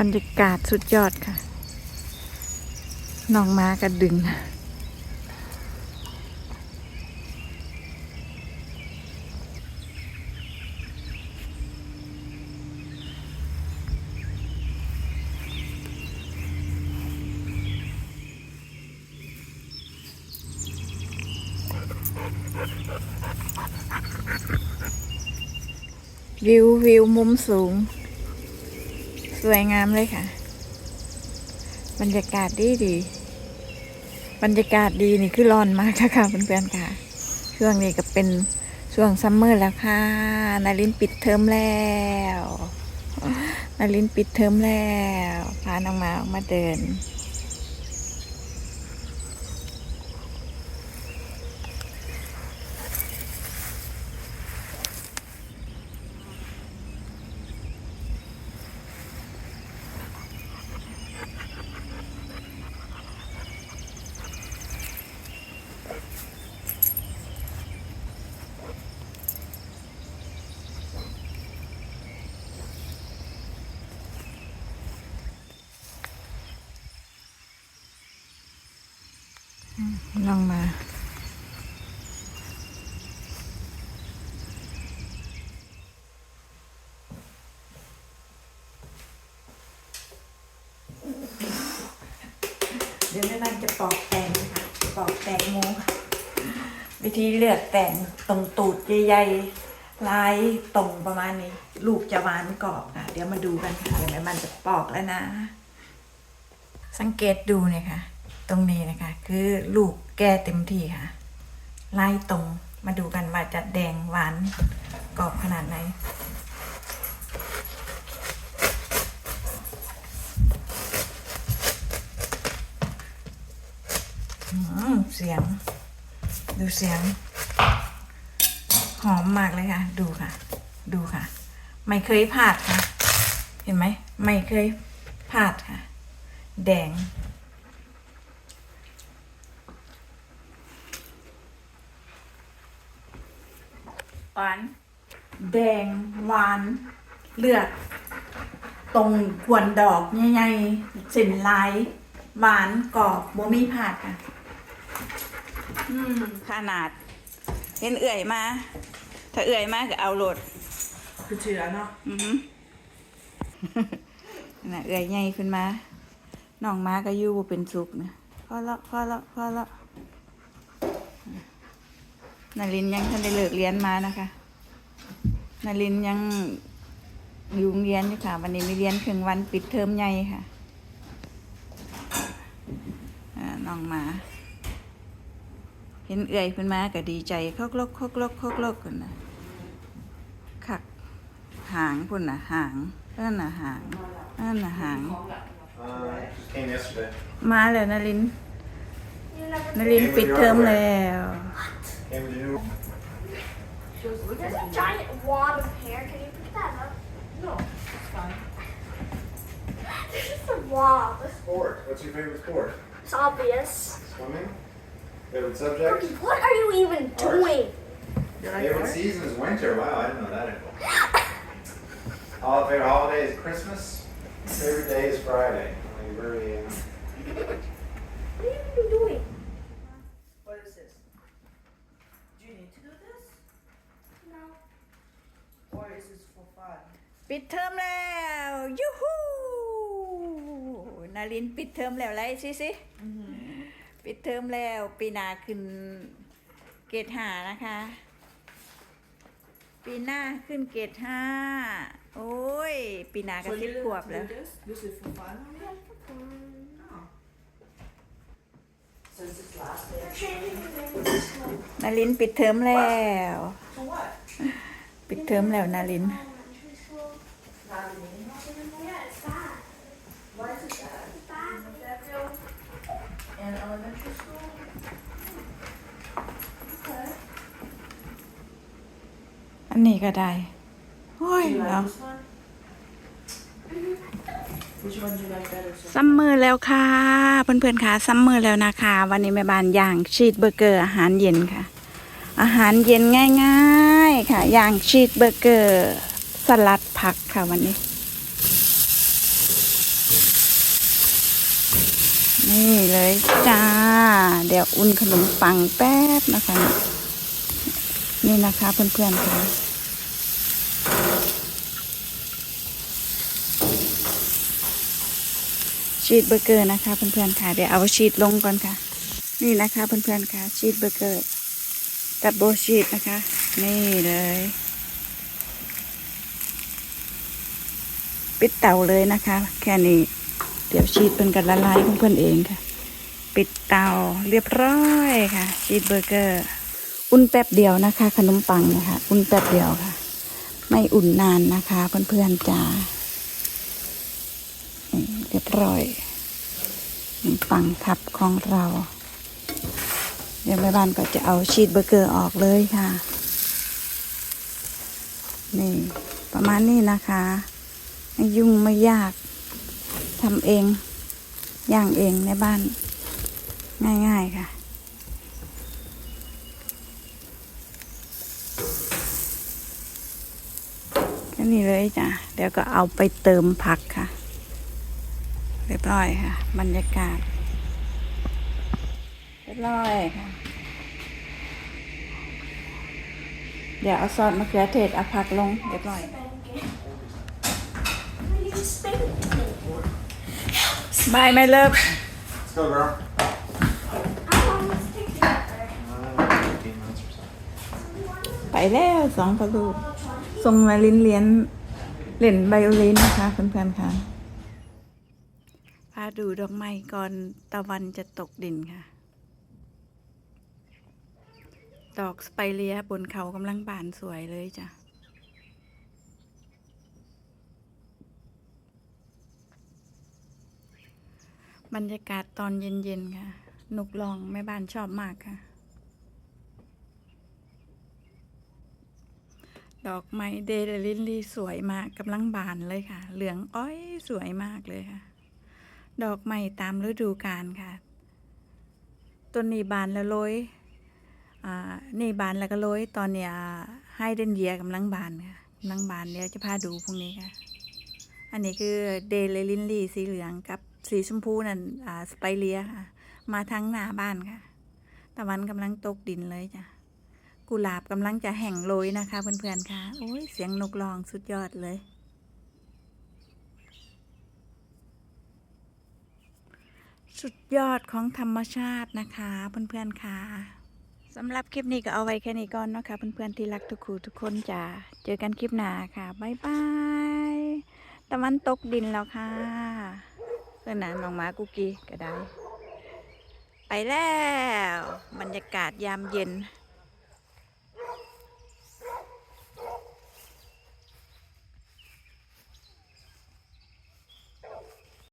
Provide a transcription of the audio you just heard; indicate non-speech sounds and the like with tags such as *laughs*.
บรรยากาศสุดยอดค่ะ น้องม้าก็ดึง วิววิวมุมสูง วยงามเลยค่ะ บรรยากาศดีดี บรรยากาศดีนี่คือร้อนมากค่ะค่ะเพื่อนๆค่ะ ช่วงนี้ก็เป็นช่วงซัมเมอร์แล้วค่ะ นารินปิดเทอมแล้วนารินปิดเทอมแล้ว พาน้องมาออกมาเดิน ลองมาเดี๋ยวแม่บ้านจะปอกแตงนะคะปอกแตงโมวิธีเลือกแตงตรงตูดใหญ่ๆลายตรงประมาณนี้ ลูกจะหวานกรอบค่ะ เดี๋ยวมาดูกันค่ะเดี๋ยวแม่บ้านจะปอกแล้วนะ สังเกตดูเนี่ยค่ะ ตรงนี้นะคะ คือลูกแก่เต็มที่ค่ะ ไล่ตรงมาดูกันว่าจะแดงหวานกรอบขนาดไหนเสียง ดูเสียง หอมมากเลยค่ะ ดูค่ะ ดูค่ะ ไม่เคยพลาดค่ะ เห็นไหม ไม่เคยพลาดค่ะ แดง หวาน แดง หวาน เลือด ตรงขวนดอกใหญ่ๆเส้นลาย หวานกรอบบ่มีผาดค่ะ อืมขนาดเห็นเอื่อยมา ถ้าเอื่อยมาก็เอาโหลด คือเชื้อเนาะอือหือน่ะเอื่อยใหญ่ขึ้นมาน้องม้าก็อยู่บ่เป็นสุขนะพอละพอละพอละ นารินยังทันได้เลิกเรียนมานะคะนารินยังอยู่โรงเรียนอยู่ค่ะ วันนี้มีเรียนครึ่งวันปิดเทอมใหญ่ค่ะอ่าน้องหมา เห็นเอื่อยขึ้นมาก็ดีใจคอกลกคอกลกคอกลกกันนะคักหางพุ่นน่ะหางนั่นน่ะหางนั่นน่ะหาง Uh, just came yesterday. มาแล้วนารินนารินปิดเทอมแล้ว Came with you. There's a giant wad of hair. Can you pick that up? No, it's fine. *laughs* There's just a wad. Sport. What's your favorite sport? It's obvious. Swimming. Favorite subject? Cookie, what are you even Art. doing? You Favorite season is winter. Wow, I didn't know that info. *laughs* All favorite holiday is Christmas. Favorite day is Friday. *laughs* Well, you really, uh, ปิดเทอมแล้วยูฮูนารินปิดเทอมแล้วไรสิสิปิดเทอมแล้วปีหน้าขึ้นเกรดห้านะคะ ปีหน้าขึ้นเกรดห้าโอ้ย ปีหน้าก็ So สิบ you ขวบ do แล้ว this? This is for fun only? Oh. Since it's last day. They're changing the name of the school. นารินปิดเทอมแล้ว So what? ปิดเทอมแล้วนาริน อันนี้ก็ได้โอ้ย Do you เอา like this one? Which one do you like better? sir? ซัมเมอร์แล้วค่ะ เพื่อนๆค่ะซัมเมอร์แล้วนะคะ วันนี้แม่บ้านย่างชีสเบอร์เกอร์อาหารเย็นค่ะ อาหารเย็นง่ายๆค่ะย่างชีสเบอร์เกอร์ สลัดผักค่ะวันนี้ นี่เลยจ้า เดี๋ยวอุ่นขนมปังแป๊บนะคะ นี่นะคะเพื่อนๆค่ะ ชีสเบอร์เกอร์นะคะเพื่อนๆค่ะ เดี๋ยวเอาชีสลงก่อนค่ะ นี่นะคะเพื่อนๆค่ะชีสเบอร์เกอร์กับโบชีสนะคะ นี่เลย ปิดเตาเลยนะคะ แค่นี้ เดี๋ยวชีสเป็นกันละลายของเพื่อนเองค่ะ ปิดเตาเรียบร้อยค่ะ ชีสเบอร์เกอร์ อุ่นแป๊บเดียวนะคะ ขนมปังนะคะอุ่นแป๊บเดียวค่ะ ไม่อุ่นนานนะคะ เพื่อนๆจ้า เรียบร้อยขนมปังคับของเรา เดี๋ยวแม่บ้านก็จะเอาชีสเบอร์เกอร์ออกเลยค่ะ นี่ประมาณนี้นะคะ ไม่ยุ่งไม่ยากทำเองย่างเองในบ้าน ง่ายๆค่ะแค่นี้เลยจ้ะเดี๋ยวก็เอาไปเติมผักค่ะ เรียบร้อยค่ะ บรรยากาศ เรียบร้อยค่ะ เดี๋ยวเอาซอสมะเขือเทศเอาผักลง เรียบร้อยบายไม่เลิฟ Let's go, girl. Uh, 15 minutes or so. ไปแล้วสองประตูส่งมาลินเรียนเล่นไบโอลินนะคะเพื่อนๆค่ะาดูดอกไม้ก่อนตะวันจะตกดินค่ะ ดอกสไปเรียบนเขากำลังบานสวยเลยจ้ะบรรยากาศตอนเย็นๆค่ะ นุกลองแม่บ้านชอบมากค่ะ ดอกไม้เดลิลลี่สวยมากกำลังบานเลยค่ะ เหลืองอ้อยสวยมากเลยค่ะ ดอกไม้ตามฤดูกาลค่ะ ต้นนี้บานแล้วโรยอ่านี่บานแล้วก็โรยตอนเนี้ยให้เดนเยียกำลังบานค่ะกำลังบานเดี๋ยวจะพาดูพรุ่งนี้ค่ะ อันนี้คือเดลิลลี่สีเหลืองกับสีชมพูนั่นอ่าสไปเลียค่ะ มาทั้งหน้าบ้านค่ะตะวันกำลังตกดินเลยจ้ะกุหลาบกำลังจะแห่งโรยนะคะเพื่อนๆค่ะ โอ้ยเสียงนกร้องสุดยอดเลย สุดยอดของธรรมชาตินะคะเพื่อนๆค่ะสำหรับคลิปนี้ก็เอาไว้แค่นี้ก่อนเนาะค่ะเพื่อนๆที่รักทุกคู่ทุกคนจ้ะเจอกันคลิปหน้าค่ะบ๊ายบายตะวันตกดินแล้วค่ะเพื่อนนะน้องหมากุกกี้ก็ได้ ไปแล้ว บรรยากาศยามเย็น